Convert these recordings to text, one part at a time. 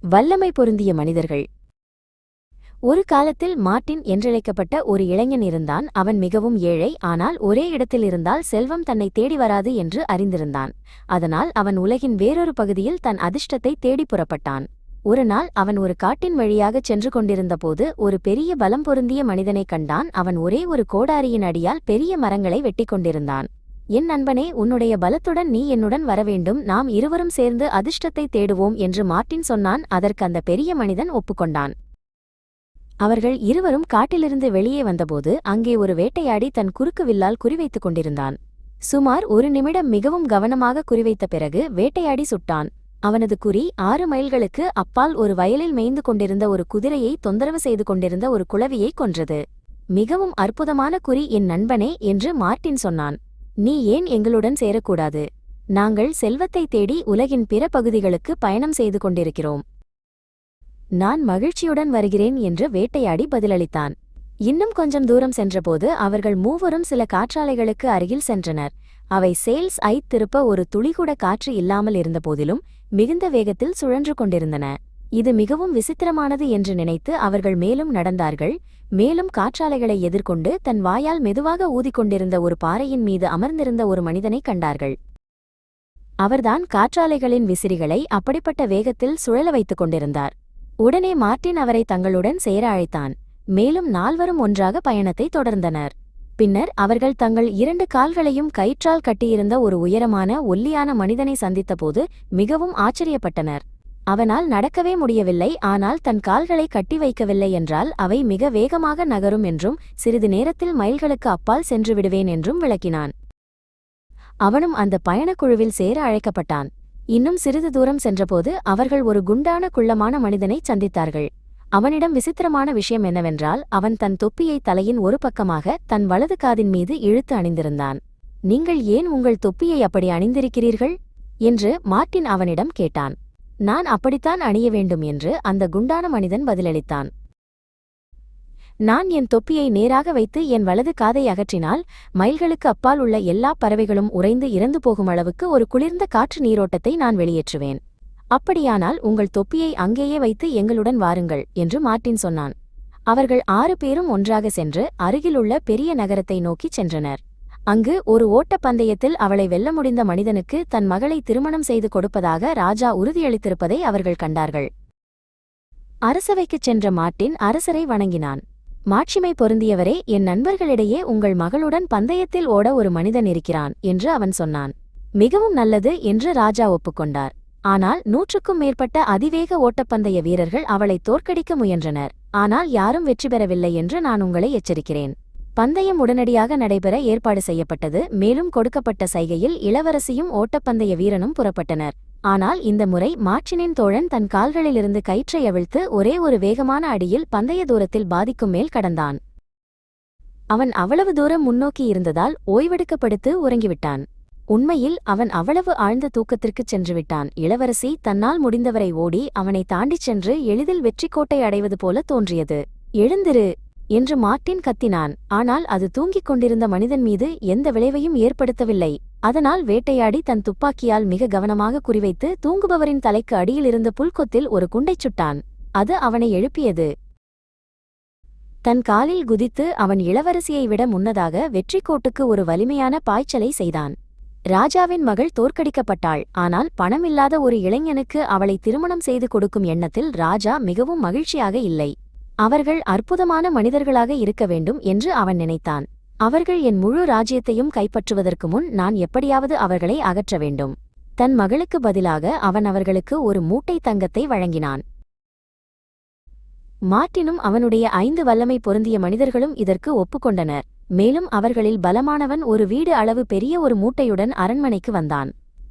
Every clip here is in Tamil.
வல்லமை பொருந்திய மனிதர்கள். ஒரு காலத்தில் மார்ட்டின் என்றழைக்கப்பட்ட ஒரு இளைஞன் இருந்தான். அவன் மிகவும் ஏழை ஆனால் ஒரே இடத்தில் இருந்தால் செல்வம் தன்னை தேடி வராது என்று அறிந்திருந்தான். அதனால் அவன் உலகின் வேறொரு பகுதியில் தன் அதிர்ஷ்டத்தை தேடி புறப்பட்டான். ஒரு நாள் அவன் ஒரு காட்டின் வழியாகச் சென்று கொண்டிருந்தபோது ஒரு பெரிய பலம் பொருந்திய மனிதனைக் கண்டான். அவன் ஒரே ஒரு கோடாரியின் அடியால் பெரிய மரங்களை வெட்டிக் கொண்டிருந்தான். என் நண்பனே உன்னுடைய பலத்துடன் நீ என்னுடன் வரவேண்டும் நாம் இருவரும் சேர்ந்து அதிர்ஷ்டத்தை தேடுவோம் என்று மார்ட்டின் சொன்னான். அதற்கு அந்த பெரிய மனிதன் ஒப்புக்கொண்டான். அவர்கள் இருவரும் காட்டிலிருந்து வெளியே வந்தபோது அங்கே ஒரு வேட்டையாடி தன் குறுக்கு வில்லால் குறிவைத்துக் கொண்டிருந்தான். சுமார் ஒரு நிமிடம் மிகவும் கவனமாக குறிவைத்த பிறகு வேட்டையாடி சுட்டான். அவனது குறி ஆறு மைல்களுக்கு அப்பால் ஒரு வயலில் மேய்ந்து கொண்டிருந்த ஒரு குதிரையை தொந்தரவு செய்து கொண்டிருந்த ஒரு குளவியை கொன்றது. மிகவும் அற்புதமான குறி என் நண்பனே என்று மார்ட்டின் சொன்னான். நீ ஏன் எங்களுடன் சேரக்கூடாது? நாங்கள் செல்வத்தை தேடி உலகின் பிற பகுதிகளுக்கு பயணம் செய்து கொண்டிருக்கிறோம். நான் மகிழ்ச்சியுடன் வருகிறேன் என்று வேட்டையாடி பதிலளித்தான். இன்னும் கொஞ்சம் தூரம் சென்றபோது அவர்கள் மூவரும் சில காற்றாலைகளுக்கு அருகில் சென்றனர். அவை சேல்ஸ் ஐ திருப்ப ஒரு துளிகூட காற்று இல்லாமல் இருந்தபோதிலும் மிகுந்த வேகத்தில் சுழன்று கொண்டிருந்தன. இது மிகவும் விசித்திரமானது என்று நினைத்து அவர்கள் மேலும் நடந்தார்கள். மேலும் காற்றாலைகளை எதிர்கொண்டு தன் வாயால் மெதுவாக ஊதிக்கொண்டிருந்த ஒரு பாறையின் மீது அமர்ந்திருந்த ஒரு மனிதனைக் கண்டார்கள். அவர்தான் காற்றாலைகளின் விசிறிகளை அப்படிப்பட்ட வேகத்தில் சுழல வைத்துக் கொண்டிருந்தார். உடனே மார்ட்டின் அவரை தங்களுடன் சேர அழைத்தான். மேலும் நால்வரும் ஒன்றாக பயணத்தை தொடர்ந்தனர். பின்னர் அவர்கள் தங்கள் இரண்டு கால்களையும் கயிற்றால் கட்டியிருந்த ஒரு உயரமான ஒல்லியான மனிதனை சந்தித்தபோது மிகவும் ஆச்சரியப்பட்டனர். அவனால் நடக்கவே முடியவில்லை ஆனால் தன் கால்களை கட்டி வைக்கவில்லை என்றால் அவை மிக வேகமாக நகரும் என்றும் சிறிது நேரத்தில் மைல்களுக்கு அப்பால் சென்று விடுவேன் என்றும் விளக்கினான். அவனும் அந்த பயணக்குழுவில் சேர அழைக்கப்பட்டான். இன்னும் சிறிது தூரம் சென்றபோது அவர்கள் ஒரு குண்டான குள்ளமான மனிதனைச் சந்தித்தார்கள். அவனிடம் விசித்திரமான விஷயம் என்னவென்றால் அவன் தன் தொப்பியை தலையின் ஒரு பக்கமாக தன் வலது காதின் மீது இழுத்து அணிந்திருந்தான். நீங்கள் ஏன் உங்கள் தொப்பியை அப்படி அணிந்திருக்கிறீர்கள்? என்று மார்ட்டின் அவனிடம் கேட்டான். நான் அப்படித்தான் அணிய வேண்டும் என்று அந்த குண்டான மனிதன் பதிலளித்தான். நான் என் தொப்பியை நேராக வைத்து என் வலது காதை அகற்றினால் மைல்களுக்கு அப்பால் உள்ள எல்லா பறவைகளும் உறைந்து இறந்து போகும் அளவுக்கு ஒரு குளிர்ந்த காற்று நீரோட்டத்தை நான் வெளியேற்றுவேன். அப்படியானால் உங்கள் தொப்பியை அங்கேயே வைத்து எங்களுடன் வாருங்கள் என்று மார்ட்டின் சொன்னான். அவர்கள் ஆறு பேரும் ஒன்றாக சென்று அருகிலுள்ள பெரிய நகரத்தை நோக்கிச் சென்றனர். அங்கு ஒரு ஓட்டப்பந்தயத்தில் அவளை வெல்ல முடிந்த மனிதனுக்கு தன் மகளை திருமணம் செய்து கொடுப்பதாக ராஜா உறுதியளித்திருப்பதை அவர்கள் கண்டார்கள். அரசவைக்குச் சென்ற மார்ட்டின் அரசரை வணங்கினான். மாட்சிமை பொருந்தியவரே என் நண்பர்களிடையே உங்கள் மகளுடன் பந்தயத்தில் ஓட ஒரு மனிதன் இருக்கிறான் என்று அவன் சொன்னான். மிகவும் நல்லது என்று ராஜா ஒப்புக்கொண்டார். ஆனால் நூற்றுக்கும் மேற்பட்ட அதிவேக ஓட்டப்பந்தய வீரர்கள் அவளை தோற்கடிக்க முயன்றனர். ஆனால் யாரும் வெற்றி பெறவில்லை என்று நான் உங்களை எச்சரிக்கிறேன். பந்தயம் உடனடியாக நடைபெற ஏற்பாடு செய்யப்பட்டது. மேலும் கொடுக்கப்பட்ட சைகையில் இளவரசியும் ஓட்டப்பந்தய வீரனும் புறப்பட்டனர். ஆனால் இந்த முறை மாற்றினின் தோழன் தன் கால்களிலிருந்து கயிற்றை அவிழ்த்து ஒரே ஒரு வேகமான அடியில் பந்தய தூரத்தில் பாதிக்கும் மேல் கடந்தான். அவன் அவ்வளவு தூரம் முன்னோக்கி இருந்ததால் ஓய்வெடுக்கப்படுத்து உறங்கிவிட்டான். உண்மையில் அவன் அவ்வளவு ஆழ்ந்த தூக்கத்திற்குச் சென்றுவிட்டான். இளவரசி தன்னால் முடிந்தவரை ஓடி அவனை தாண்டிச் சென்று எளிதில் வெற்றிக்கோட்டை அடைவது போல தோன்றியது. எழுந்திரு என்று மார்ட்டின் கத்தினான். ஆனால் அது தூங்கிக் கொண்டிருந்த மனிதன் மீது எந்த விளைவையும் ஏற்படுத்தவில்லை. அதனால் வேட்டையாடி தன் துப்பாக்கியால் மிக கவனமாக குறிவைத்து தூங்குபவரின் தலைக்கு அடியில் இருந்த புல்கொத்தில் ஒரு குண்டைச் சுட்டான். அது அவனை எழுப்பியது. தன் காலில் குதித்து அவன் இளவரசியை விட முன்னதாக வெற்றிக்கோட்டுக்கு ஒரு வலிமையான பாய்ச்சலை செய்தான். ராஜாவின் மகள் தோற்கடிக்கப்பட்டாள். ஆனால் பணமில்லாத ஒரு இளைஞனுக்கு அவளை திருமணம் செய்து கொடுக்கும் எண்ணத்தில் ராஜா மிகவும் மகிழ்ச்சியாக இல்லை. அவர்கள் அற்புதமான மனிதர்களாக இருக்க வேண்டும் என்று அவன் நினைத்தான். அவர்கள் என் முழு ராஜ்யத்தையும் கைப்பற்றுவதற்கு முன் நான் எப்படியாவது அவர்களை அகற்ற வேண்டும். தன் மகளுக்கு பதிலாக அவன் அவர்களுக்கு ஒரு மூட்டை தங்கத்தை வழங்கினான். மார்ட்டினும் அவனுடைய ஐந்து வல்லமை பொருந்திய மனிதர்களும் இதற்கு ஒப்புக்கொண்டனர். மேலும் அவர்களில் பலமானவன் ஒரு வீடு அளவு பெரிய ஒரு மூட்டையுடன் அரண்மனைக்கு வந்தான்.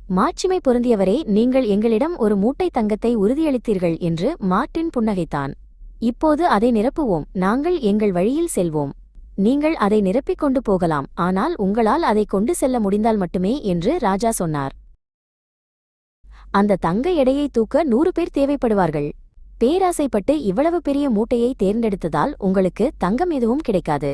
மாட்சிமை பொருந்தியவரே நீங்கள் எங்களிடம் ஒரு மூட்டை தங்கத்தை உறுதியளித்தீர்கள் என்று மார்ட்டின் புன்னகைத்தான். இப்போது அதை நிரப்புவோம். நாங்கள் எங்கள் வழியில் செல்வோம். நீங்கள் அதை நிரப்பிக் கொண்டு போகலாம். ஆனால் உங்களால் அதை கொண்டு செல்ல முடிந்தால் மட்டுமே என்று ராஜா சொன்னார். அந்த தங்க எடையை தூக்க நூறு பேர் தேவைப்படுவார்கள். பேராசைப்பட்டு இவ்வளவு பெரிய மூட்டையை தேர்ந்தெடுத்ததால் உங்களுக்கு தங்கம் எதுவும் கிடைக்காது.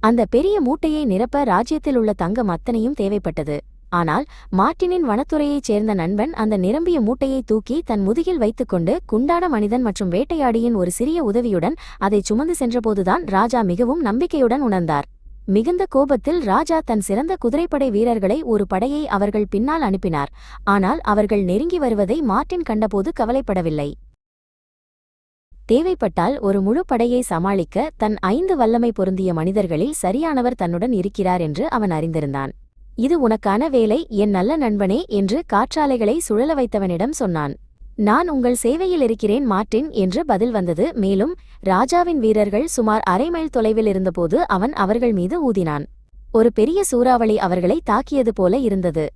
அந்த பெரிய மூட்டையை நிரப்ப ராஜ்யத்தில் உள்ள தங்கம் அத்தனையும் தேவைப்பட்டது. ஆனால் மார்ட்டினின் வனத்துறையைச் சேர்ந்த நண்பன் அந்த நிரம்பிய மூட்டையை தூக்கி தன் முதுகில் வைத்துக்கொண்டு குண்டான மனிதன் மற்றும் வேட்டையாடியின் ஒரு சிறிய உதவியுடன் அதைச் சுமந்து சென்றபோதுதான் ராஜா மிகவும் நம்பிக்கையுடன் உணர்ந்தார். மிகுந்த கோபத்தில் ராஜா தன் சிறந்த குதிரைப்படை வீரர்களை ஒரு படையை அவர்கள் பின்னால் அனுப்பினார். ஆனால் அவர்கள் நெருங்கி வருவதை மார்ட்டின் கண்டபோது கவலைப்படவில்லை. தேவைப்பட்டால் ஒரு முழு படையை சமாளிக்க தன் ஐந்து வல்லமை பொருந்திய மனிதர்களில் சரியானவர் தன்னுடன் இருக்கிறார் என்று அவன் அறிந்திருந்தான். இது உனக்கான வேலை என் நல்ல நண்பனே என்று காற்றாலைகளை சுழல வைத்தவனிடம் சொன்னான். நான் உங்கள் சேவையில் இருக்கிறேன் மார்ட்டின் என்று பதில் வந்தது. மேலும் ராஜாவின் வீரர்கள் சுமார் அரை மைல் தொலைவில் இருந்தபோது அவன் அவர்கள் மீது ஊதினான். ஒரு பெரிய சூறாவளி அவர்களை தாக்கியது போல இருந்தது.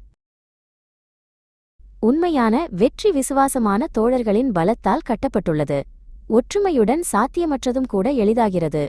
உண்மையான வெற்றி விசுவாசமான தோழர்களின் பலத்தால் கட்டப்பட்டுள்ளது. ஒற்றுமையுடன் சாத்தியமற்றதும் கூட எளிதாகிறது.